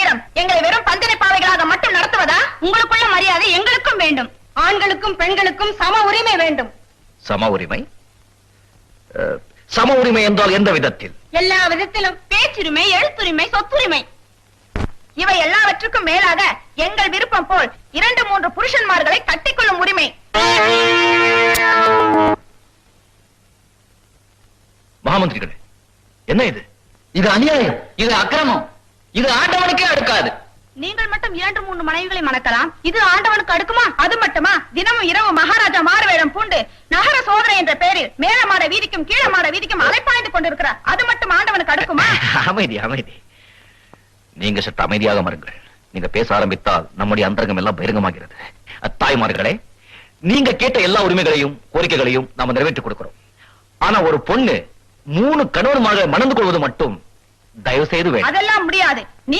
வீரம் எங்களை வெறும் பந்தனை பாவைகளாக மட்டும் நடத்துவதா? உங்களுக்குள்ள மரியாதை எங்களுக்கும் வேண்டும். ஆண்களுக்கும் பெண்களுக்கும் சம உரிமை வேண்டும். சம உரிமை? சம உரிமை என்றால் எந்த விதத்தில்? எல்லா விதத்திலும் பேச்சுரிமை எழுத்துரிமை சொத்துரிமை. இவை எல்லாவற்றுக்கும் மேலாக எங்கள் விருப்பம் போல் இரண்டு மூன்று புருஷன்மார்களை கட்டிக்கொள்ளும் உரிமை. மகாமந்திரிகளே என்ன இது? இது அநியாயம் இது அக்கிரமம். இது ஆண்டவனுக்கே நீங்கள் மட்டும் இரண்டு மூன்று மனைவிகளை மணக்கலாம். இது ஆண்டவனுக்கு அடுக்குமா? அது மட்டுமா? தினமும் இரவு மகாராஜா மாறுவேடம் பூண்டு நகர சோதனை என்ற பெயரில் மேல மாட வீதிக்கும் கீழ மாட வீதிக்கும் அலைப்பாய்ந்து கொண்டிருக்கிறார். அது மட்டும் ஆண்டவனுக்கு அடுக்குமா? அமைதி அமைதி. நீங்க சற்று அமைதியாக மருங்கள். நீங்க பேச ஆரம்பித்தால் நம்முடைய அந்தரங்கம் எல்லாம் பகிரங்கமாகிறது. அத்தாய்மார்களே நீங்க கேட்ட எல்லா உரிமைகளையும் கோரிக்கைகளையும் நாம நிறைவேற்றிக் கொடுக்கிறோம். ஆனா ஒரு பொண்ணு மூணு கணவன்மாக மணந்து கொள்வது மட்டும் தயவு செய்து அதெல்லாம் முடியாது.